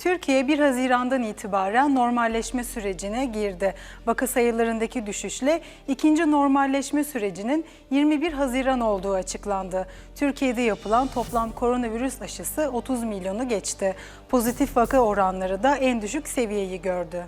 Türkiye 1 Haziran'dan itibaren normalleşme sürecine girdi. Vaka sayılarındaki düşüşle ikinci normalleşme sürecinin 21 Haziran olduğu açıklandı. Türkiye'de yapılan toplam koronavirüs aşısı 30 milyonu geçti. Pozitif vaka oranları da en düşük seviyeyi gördü.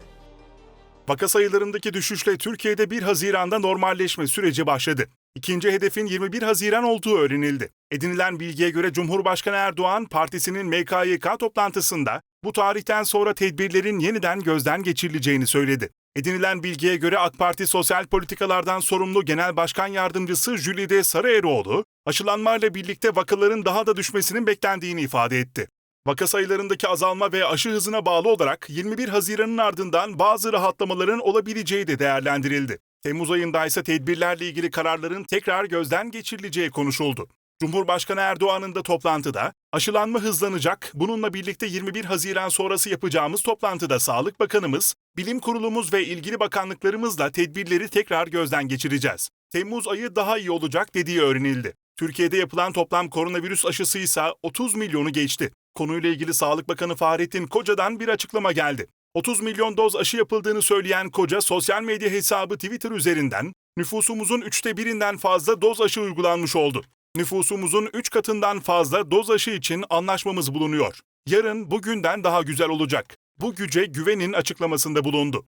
Vaka sayılarındaki düşüşle Türkiye'de 1 Haziran'da normalleşme süreci başladı. İkinci hedefin 21 Haziran olduğu öğrenildi. Edinilen bilgiye göre Cumhurbaşkanı Erdoğan partisinin MKYK toplantısında bu tarihten sonra tedbirlerin yeniden gözden geçirileceğini söyledi. Edinilen bilgiye göre AK Parti Sosyal Politikalardan sorumlu Genel Başkan Yardımcısı Jülide Sarıeroğlu, aşılanmayla birlikte vakaların daha da düşmesinin beklendiğini ifade etti. Vaka sayılarındaki azalma ve aşı hızına bağlı olarak 21 Haziran'ın ardından bazı rahatlamaların olabileceği de değerlendirildi. Temmuz ayında ise tedbirlerle ilgili kararların tekrar gözden geçirileceği konuşuldu. Cumhurbaşkanı Erdoğan'ın da toplantıda aşılanma hızlanacak, bununla birlikte 21 Haziran sonrası yapacağımız toplantıda Sağlık Bakanımız, Bilim Kurulumuz ve ilgili bakanlıklarımızla tedbirleri tekrar gözden geçireceğiz. Temmuz ayı daha iyi olacak dediği öğrenildi. Türkiye'de yapılan toplam koronavirüs aşısı ise 30 milyonu geçti. Konuyla ilgili Sağlık Bakanı Fahrettin Koca'dan bir açıklama geldi. 30 milyon doz aşı yapıldığını söyleyen Koca sosyal medya hesabı Twitter üzerinden nüfusumuzun üçte birinden fazla doz aşı uygulanmış oldu. Nüfusumuzun 3 katından fazla doz aşı için anlaşmamız bulunuyor. Yarın bugünden daha güzel olacak. Bu güce güvenin açıklamasında bulundu.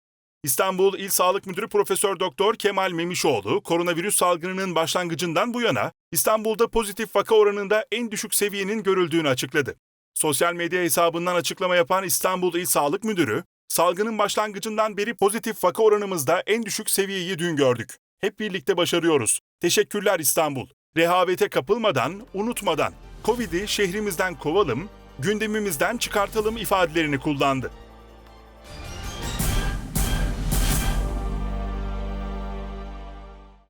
İstanbul İl Sağlık Müdürü Profesör Doktor Kemal Memişoğlu, koronavirüs salgınının başlangıcından bu yana İstanbul'da pozitif vaka oranında en düşük seviyenin görüldüğünü açıkladı. Sosyal medya hesabından açıklama yapan İstanbul İl Sağlık Müdürü, salgının başlangıcından beri pozitif vaka oranımızda en düşük seviyeyi dün gördük. Hep birlikte başarıyoruz. Teşekkürler İstanbul. Rehavete kapılmadan, unutmadan, Covid'i şehrimizden kovalım, gündemimizden çıkartalım ifadelerini kullandı.